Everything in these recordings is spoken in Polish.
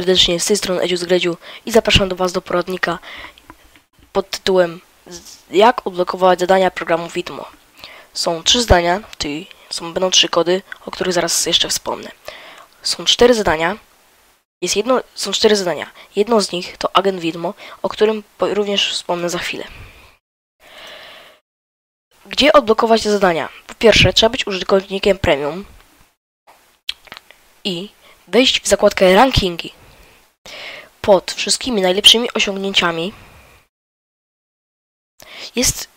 serdecznie z tej strony Edziu z i zapraszam do Was do poradnika pod tytułem Jak odblokować zadania programu Widmo. Są trzy zdania, czyli są, będą trzy kody, o których zaraz jeszcze wspomnę. Są cztery zadania. Jest jedno, są cztery zadania. Jedno z nich to agent Widmo, o którym również wspomnę za chwilę. Gdzie odblokować te zadania? Po pierwsze, trzeba być użytkownikiem premium i wejść w zakładkę rankingi pod wszystkimi najlepszymi osiągnięciami jest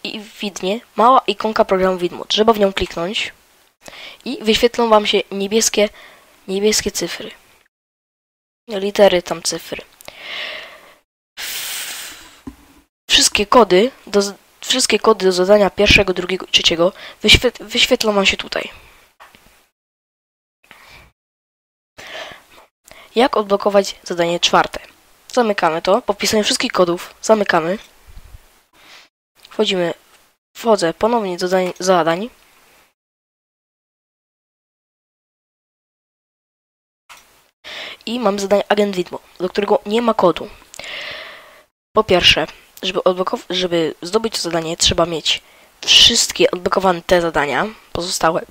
widnie mała ikonka programu Widmo. Trzeba w nią kliknąć i wyświetlą Wam się niebieskie, niebieskie cyfry. Litery, tam cyfry. Wszystkie kody do, wszystkie kody do zadania pierwszego, drugiego i trzeciego wyświet, wyświetlą Wam się tutaj. Jak odblokować zadanie czwarte? Zamykamy to, po wpisaniu wszystkich kodów zamykamy. Wchodzimy, wchodzę ponownie do zadań. I mam zadanie Agent Widmo, do którego nie ma kodu. Po pierwsze, żeby, żeby zdobyć to zadanie, trzeba mieć wszystkie odblokowane te zadania, pozostałe.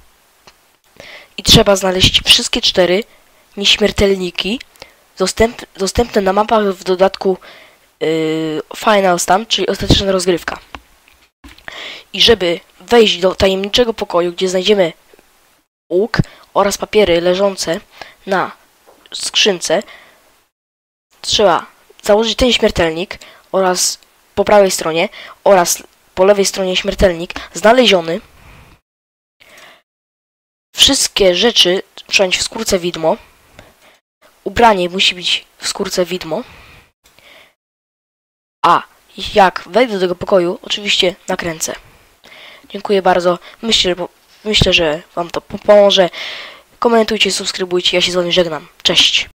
I trzeba znaleźć wszystkie cztery nieśmiertelniki dostęp, dostępne na mapach w dodatku yy, Final Stand, czyli ostateczna rozgrywka. I żeby wejść do tajemniczego pokoju, gdzie znajdziemy łuk oraz papiery leżące na skrzynce, trzeba założyć ten śmiertelnik oraz po prawej stronie oraz po lewej stronie śmiertelnik znaleziony. Wszystkie rzeczy przejąć w skórce widmo. Ubranie musi być w skórce widmo. A jak wejdę do tego pokoju, oczywiście nakręcę. Dziękuję bardzo. Myślę, myślę, że Wam to pomoże. Komentujcie, subskrybujcie. Ja się z Wami żegnam. Cześć.